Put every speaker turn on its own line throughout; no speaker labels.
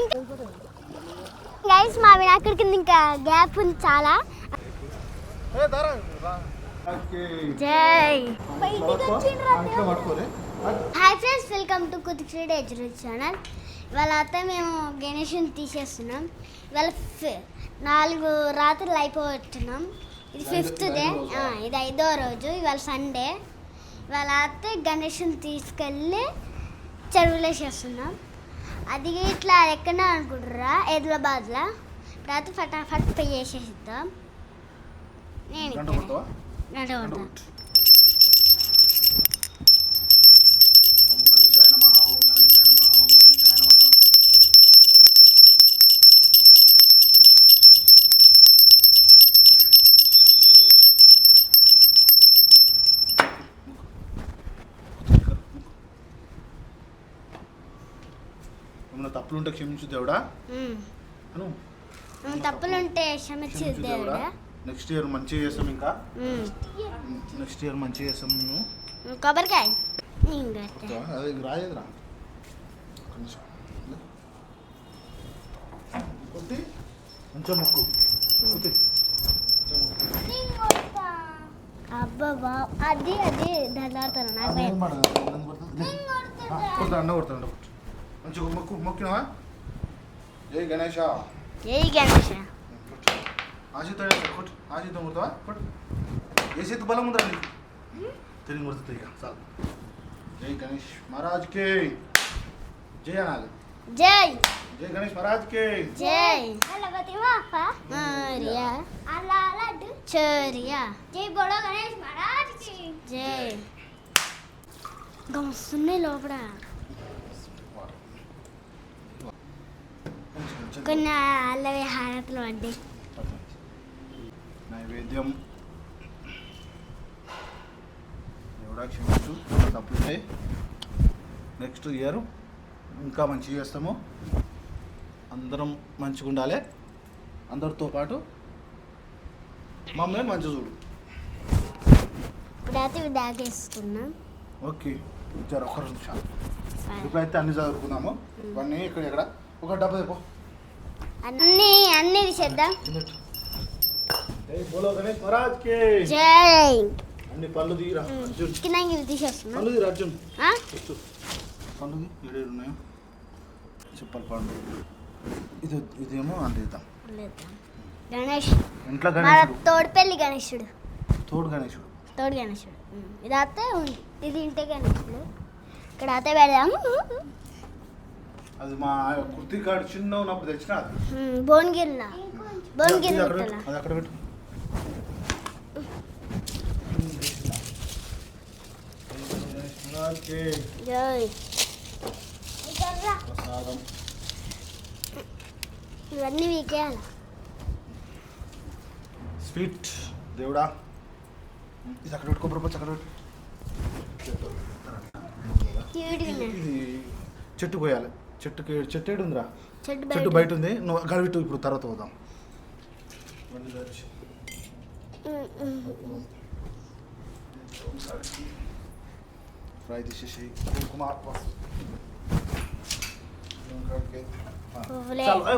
ఇంకా గైస్ మా వినాయకుడి కింద ఇంకా గ్యాప్ ఉంది చాలా. జై. హాయ్ ఫ్రెండ్స్ వెల్కమ్ టు కుతిక్రీడ్ ఎజ్రూజ్ ఛానల్ ఇవాళ అయితే మేము గణేషుని తీసేస్తున్నాం. ఇవాళ ఫి- నాలుగు రాత్రులు అయిపోతున్నాం. ఇది ఫిఫ్త్ డే. ఆ, ఇది ఐదో రోజు. ఇవాళ సండే ఇవాళ అయితే గణేషుని తీసుకెళ్ళి చెరువులో చేస్తున్నాం. అది ఇట్లా ఎక్కడ అనుకుంటారా? హైదరాబాద్లో? తర్వాత ఫటాఫట్ పే చేసేసిద్దాం నేను
గంట
కొడతా.
తప్పులుంటే క్షమించు దేవుడా. అను.
తప్పులుంటే క్షమించు
దేవుడా. నెక్స్ట్ ఇయర్ మంచిగా చేస్తాం ఇంకా. నెక్స్ట్ ఇయర్ మంచిగా చేస్తాం మేము
కొబ్బరికాయ?
అదే రాయేదిరా. కొట్టి. మంచిగా మొక్కు.
అబ్బా బా. అది అది. దండాడుతాను నాకు
కొడుతుంది. అన్న కొడతా అన్న కొట్టు. మంచిగా మొక్కు మొక్కినవా జై గణేష
జై గణేష
కొట్టు ఆశీతో కొట్టు ఆశీతో కొడతావా కొట్టు ఏ చేతి బలం ఉందా నీకు తిరిగి కొడుతుంది ఇక చాలు జై గణేష్ మహారాజ్కి జై అనాలి
జై
జై గణేష్ మహారాజ్కి
జై మరియా చరియా జై బోడో గణేష్ మహారాజ్కి జై గమస్తున్నాయి లోపల కొన్ని అల్లవి హారతులు పడ్డాయి
నైవేద్యం. క్షమించు తప్పుంటే నెక్స్ట్ ఇయర్ ఇంకా మంచిగా చేస్తాము. అందరం మంచిగా ఉండాలి. అందరితో పాటు మమ్మల్ని మంచిగా చూడు.
ఇప్పుడైతే దాగేసుకున్నాం
ఓకే. జర ఒక్క నిమిషం. ఇప్పుడైతే అన్ని చదువుకున్నాము ఇవన్నీ ఇక్కడ ఇక్కడ. ఒక డబ్బా తెపో
అన్ని అన్ని తీసేద్దాం.
జై గణేష్ అన్ని పళ్ళు తీరా. అర్జున్.
కింద ఇవి తీసేస్తున్నాం.
పళ్ళు తీరా అర్జున్?
ఆ?
పెట్టు పండుగ ఏడేడు ఉన్నాయో? చెప్పాలి పండు. ఇది ఇదేమో అందిద్దాం
లేదు. గణేష్.
ఇంట్లో
మన
గణేశుడు
తోడుపల్లి గణేశుడు
తోడు గణేశుడు
తోడు గణేశుడు. ఇది అత్తే ఉంది. ఇది ఇంటే గణేశుడు ఇక్కడ అత్తే పెడదాం
అది మా కుర్తి కాడు చిన్న ఉన్నప్పుడు తెచ్చిన అది.
భువనగిరి
అక్కడ? పెట్టు,
ఇవన్నీ వీకేయాలి
స్వీట్ దేవుడా. ఇది అక్కడ పెట్టుకో బ్రో అక్కడ పెట్టు. చెట్టు పోయాలి. చెట్టుకి చెట్టు ఏడు ఉందిరా
చెట్టు బయట.
ఉంది. నువ్వు గడివిట్టు ఇప్పుడు తర్వాత పోదాం. ఫ్రై తీసేసి కుమార్.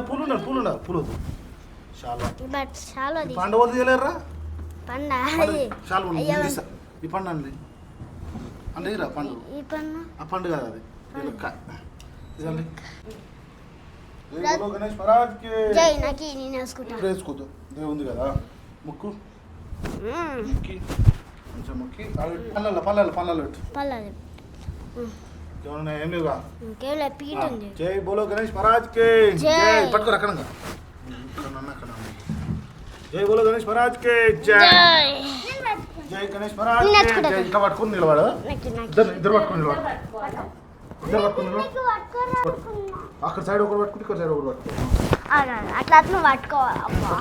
పూలు. ఉన్నారు పూలు ఉన్నారు పూలు వద్దు. పండు వాళ్ళు తీయలేరా
పండ.
ఈ పండు అండి అంటే పండు ఆ పండు కదా అది. గణేష్ మహారాజ్కి
జై నాకు నేను వేసుకుంటా.
దేవుడు ఉంది కదా. ముక్కు. ముక్కి. కొంచెం ముక్కి. పల్లెల పల్లెల పల్లెలు పెట్టు.
పర్లేదు
ఏమన్నా ఏం లేవుగా?
కేవలం పీట్ ఉంది
జై బోలో గణేష్ మహారాజ్కి
జై.
అక్కడ అక్కడ ఉన్న. జై బోలో గణేష్ మహారాజ్కి జై.
జై
గణేష్ మహారాజ్. జై. ఇంకా పట్టుకుని నిలబడు. ఇద్దరు ఇద్దరు పట్టుకుని నిలబడు. ఇద్దరు పట్టుకుని నిలబడు అక్కడ సైడ్ ఒకరు పట్టుకుని ఇక్కడ సైడ్ ఒకరు పట్టుకో.
అలా, అట్లా అట్లా నువ్వు పట్టుకోవాలి అమ్మా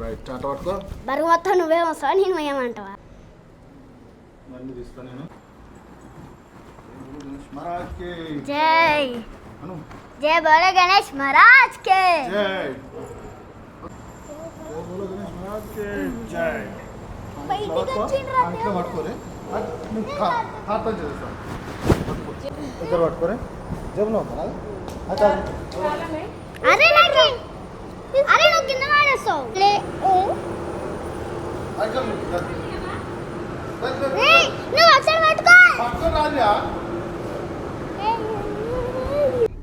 రైట్ అట్ట పట్టుకో.
బరువు మొత్తం నువ్వే వస్తావా నేను
తీస్తా నేను. జై.
జై బోలో గణేష్ మహారాజ్ కే
జై. జై బోలో గణేష్ మహారాజ్కి జై
బయటికి
పట్టుకో.
వచ్చిండ్రా
ఆ, ఇట్లా పట్టుకోరే చేస్తాను పట్టుకో ఇద్దరు పట్టుకోరే. జేబులో
అరే నాకి. అరే నువ్వు కింద ఏయ్, నువ్వు ఒకసారి పట్టుకో.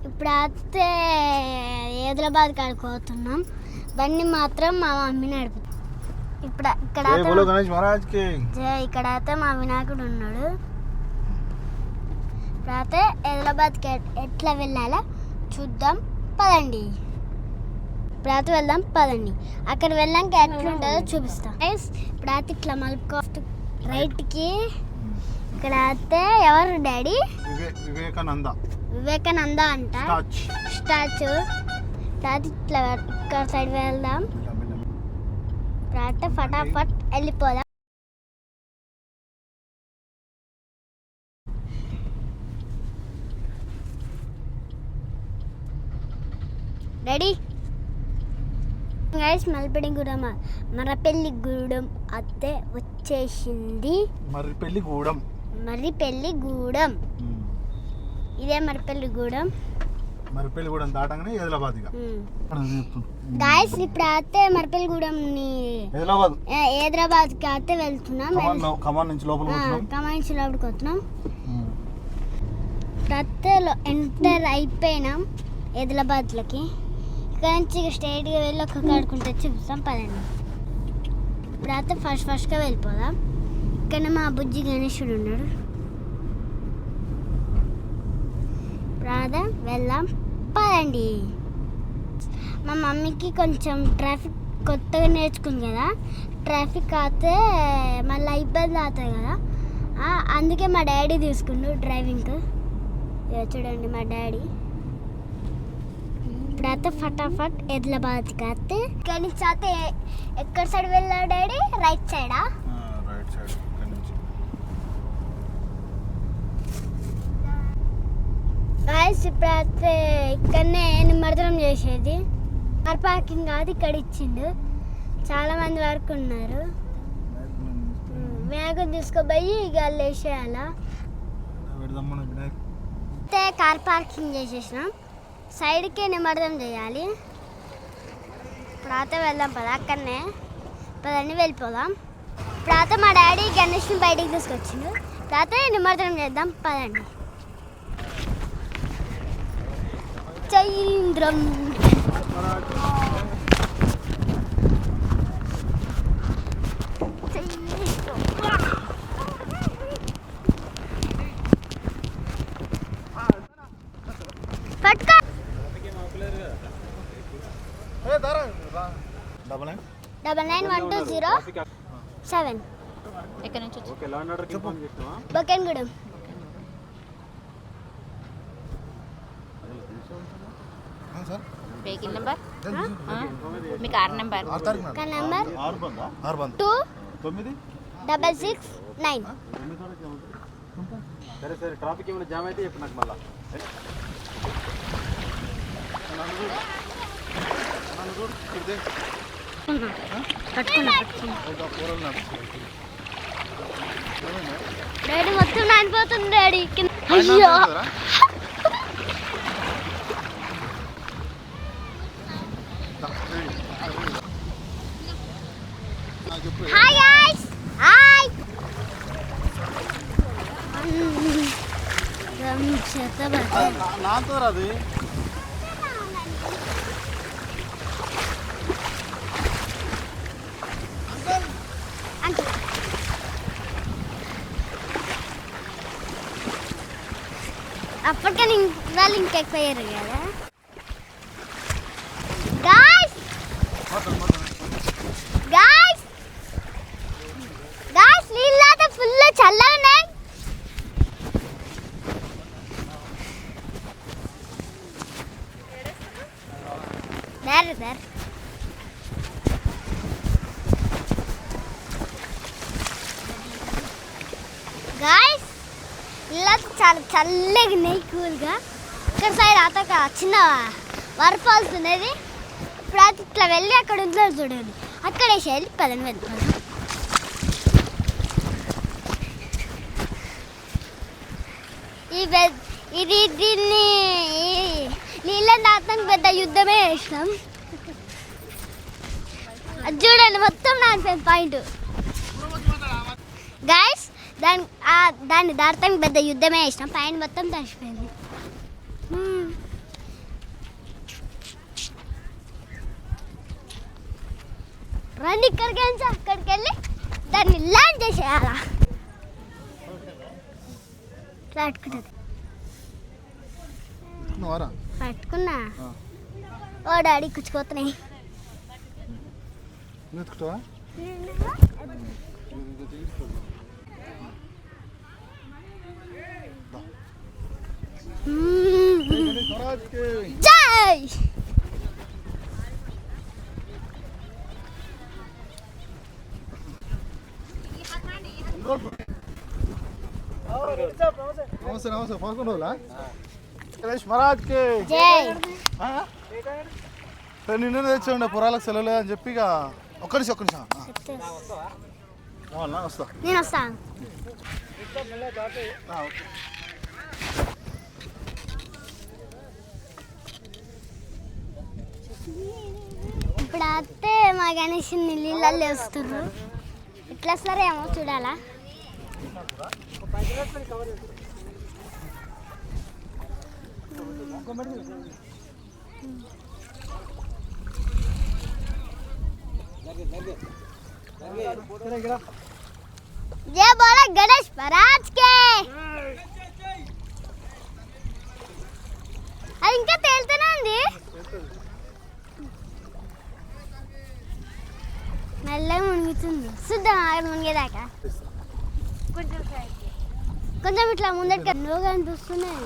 ఇప్పుడు అయితే హైదరాబాద్ కాడికి పోతున్నాం. బండి మాత్రం మా మమ్మీ నడుపుతుంది ఇప్పుడు ఇక్కడ ఇక్కడ అయితే మా వినాయకుడు ఉన్నాడు. ఇప్పుడైతే హైదరాబాద్కి ఎట్- ఎట్లా వెళ్ళాలో? చూద్దాం పదండి. ఇప్పుడైతే వెళ్దాం పదండి. అక్కడ వెళ్ళాక ఎట్లుంటుందో చూపిస్తాం. ఇప్పుడైతే ఇట్లా మలుపుకో రైట్కి. ఇక్కడ అయితే ఎవరు డాడీ?
వివే వివేకానంద.
వివేకానంద అంట.
టచ్
స్టాచ్యూ ఇప్పుడైతే ఇట్లా ఇక్కడ సైడ్ వెళ్దాం. ఇప్పుడైతే ఫటాఫట్ వెళ్ళిపోదాం. రెడీ గైస్ మల్పడిగూడెం మరపెల్లి గూడెం అత్తే వచ్చేసింది.
మరి పెళ్ళి గూడెం
మరి పెళ్ళి గూడెం ఇదే మరిపెల్లి గూడెం
మరి పెళ్ళి గూడెం దాటంగానే హైదరాబాద్ ఇక.
గాయస్ ఇప్పుడు అయితే మరిపెల్లి గూడెంని
హైదరాబాద్.
హైదరాబాద్కి అయితే వెళ్తున్నాం.
కమాన్ కమాన్ నుంచి లోపల వచ్చినాం.
కమాండ్స్ లోపలికి వస్తున్నాం. అయితే ఎంటర్ అయిపోయినాం హైదరాబాద్లకి. ఇక్కడ నుంచి స్ట్రైట్గా వెళ్ళి ఒక కాడుకుంటే చూపిస్తాం పదండి. ఇప్పుడైతే ఫస్ట్ ఫస్ట్గా వెళ్ళిపోదాం. ఇక్కడ మా బుజ్జి గణేశుడు ఉన్నాడు. రాదా వెళ్దాం. పదండి. మా మమ్మీకి కొంచెం ట్రాఫిక్ కొత్తగా నేర్చుకుంది కదా. ట్రాఫిక్ అయితే మళ్ళీ ఇబ్బంది అవుతుంది కదా. అందుకే మా డాడీ తీసుకుండు డ్రైవింగ్ చూడండి మా డాడీ. ఇప్పుడైతే ఫటాఫట్ ఎడ్లబాద్కి అయితే. ఇక్కడ నుంచి అయితే ఎక్కడ సైడ్ వెళ్ళాడు డాడీ? రైట్ సైడా?
రైట్
గాయస్ ఇప్పుడైతే ఇక్కడనే నిమజ్జనం చేసేది. కార్ పార్కింగ్ కాదు ఇక్కడ ఇచ్చిండు. చాలా మంది వరకు ఉన్నారు. వేగం తీసుకుపోయి ఇక వేసేయాలా అయితే కార్ పార్కింగ్ చేసేసినాం. సైడ్కి నిమర్దం చేయాలి. ప్రాత వెళ్దాం పద అక్కడనే. పదండి వెళ్ళిపోదాం. ప్రాత మా డాడీ గణేష్ని బయటికి తీసుకొచ్చిండు. ప్రాత నిమర్దనం చేద్దాం పదండి. చైంద్రం పట్టుకో
double nine
double nine one two zero seven.
ఎక్కడి నుంచి
బొకెన్గూడెం.
సార్.
Vehicle number? మీ కార్ నెంబర్.
ఆరు తారీఖు
కా నెంబర్?
ఆరు బందా
ఆరు బంద్
టూ
తొమ్మిది?
Double six nine?
సరే సరే ట్రాఫిక్ ఏమైనా జామ్ అయితే చెప్పు నాకు మళ్ళా.
పట్టుకున్నా పట్టుకున్నా డాడీ మొత్తం నానిపోతుంది డాడీ. అయ్యో. హాయ్ గాయ్స్ హాయ్ చెత్త
నాతో అది
అప్పటికే ఇం- వాళ్ళు ఇంకెక్కువయ్యారు కదా గాయ్స్ గాయ్స్ గాయ్స్ నీళ్ళైతే ఫుల్ చల్లగా ఉన్నాయి దారి దారి గాయస్ ఇలా చాలా చల్లగా ఉన్నాయి కూల్గా. ఇక్కడ సైడ్ అతక చిన్న వాటర్ ఫాల్స్ ఉన్నది. ఇప్పుడు అది ఇట్లా వెళ్ళి అక్కడ ఉంటుంది చూడండి. అక్కడ వేసి పదని వెళ్ళిపోదాం ఈ ఇది దీన్ని నీళ్ళని దాటానికి పెద్ద యుద్ధమే చేసినాం. అది చూడండి మొత్తం నానిపోయింది పాయింట్. గాయస్ దాని దాన్ని దాటానికి పెద్ద యుద్ధమే చేసినాం. పాయింట్ మొత్తం తడిసిపోయింది. మ్మ్. రండి ఇక్కడికి వెళ్ళి అక్కడికి వెళ్ళి దాన్ని ల్యాండ్ చేసేయాలా? పట్టుకుంటుంది పట్టుకున్నా. ఓ డాడీ కుచ్చుకోతున్నాయి.
నువ్వు ఎత్తుకుంటావా?
జై
నమస్తే నమస్తే పదకొండు రోజులా గణేష్ మహారాజ్కి
జై
నిన్న తెచ్చాండి పురాలకు సెలవు లేదని చెప్పి ఇక ఒక్క నిమిషం ఒక్క నిమిషం ఆ, కావాలా వస్తా
నేను వస్తాను
ఆ, ఓకే.
ఇప్పుడు అత్తే మా గణేష్ నీళ్ళల్లో వస్తుర్రు. ఇట్లా వస్తారో ఏమో చూడాలా? జయ బోల గణేష్ మహారాజ్ కే. అది ఇంకా తేలుతూనే ఉంది మెల్లగా మునుగుతుంది. చూద్దాం ఆడ మునిగేదాకా. కొంచెం కొంచెం ఇట్లా ముందట నువ్వు కనిపిస్తున్నాయి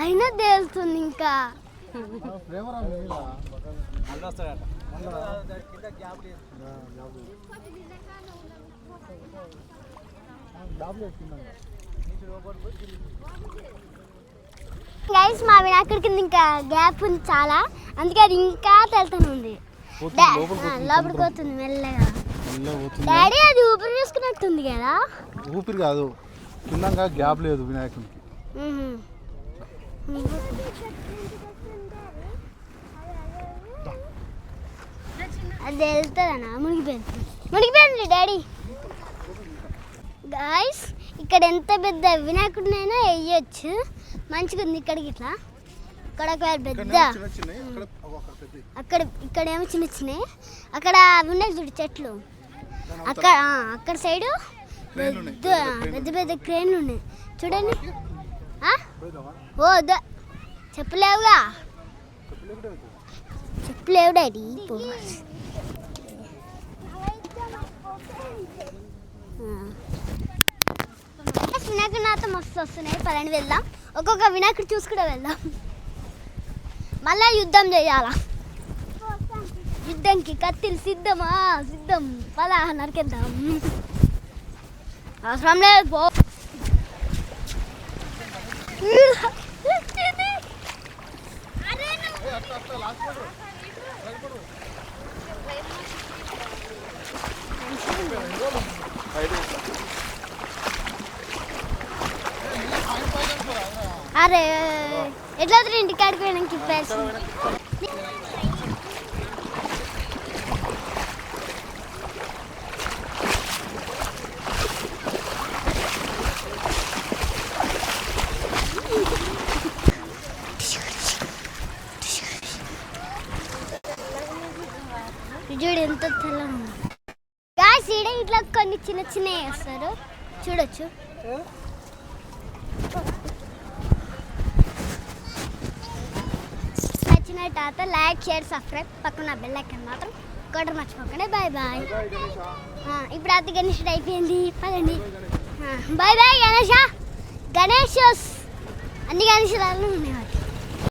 అయినా తేలుతుంది ఇంకా.
ప్రేమరా
గైస్ మా వినాయకుడి కింద ఇంకా గ్యాప్ ఉంది చాలా. అందుకే అది ఇంకా తెలుతూనే ఉంది
లోపలికి పోతుంది.
పోతుంది మెల్లగా. డాడీ అది ఊపిరి తీసుకున్నట్టుంది కదా.
ఊపిరి కాదు. కిందంగా గ్యాప్ లేదు వినాయకునికి.
అది వెళ్తుందన్నా మునిగిపోయింది. మునిగిపోయింది డాడీ. గాయస్ ఇక్కడ ఎంత పెద్ద వినాయకుడినైనా వేయచ్చు. మంచిగా ఉంది ఇక్కడికి ఇట్లా. ఇక్కడ ఒకవేళ పెద్ద
అక్కడ. అక్కడ
ఇక్కడేమో చిన్న చిన్నవి. అక్కడ ఉన్నాయి చూడు చెట్లు. అక్కడ ఆ, అక్కడ సైడు పెద్ద పెద్ద పెద్ద క్రేన్లు ఉన్నాయి. చూడండి? ఓ చెప్పలేవుగా? చెప్పలేవు డాడీ పో. ఆ. వినాయకుడు మస్తు వస్తున్నాయి పదండి వెళ్దాం. ఒక్కొక్క వినాయకుడు చూసుకుంటూ వెళ్దాం. మళ్ళా యుద్ధం చేయాలా? యుద్ధంకి కత్తిలు సిద్ధమా? సిద్ధం. పదా నరికేద్దాం. అవసరం లేదు పో. అరే ఎట్లా వదిలి ఇంటికాడికి పోయినాక ఇప్పేసి చూడు ఎంత తెల్లగా ఉంది. గాయస్ ఇట్లా కొన్ని చిన్న చిన్నవి వస్తారు. చూడొచ్చు. నచ్చిన తాత లైక్ షేర్ సబ్స్క్రైబ్ పక్కన బెల్ ఐకన్ మాత్రం కొట్టడం మర్చిపోకండి. బాయ్ బాయ్ ఇప్పుడు అది గణేషుడు అయిపోయింది. పదండి. Bye bye Ganesha. గణేష్ అన్ని గణేషులు ఉన్నాయి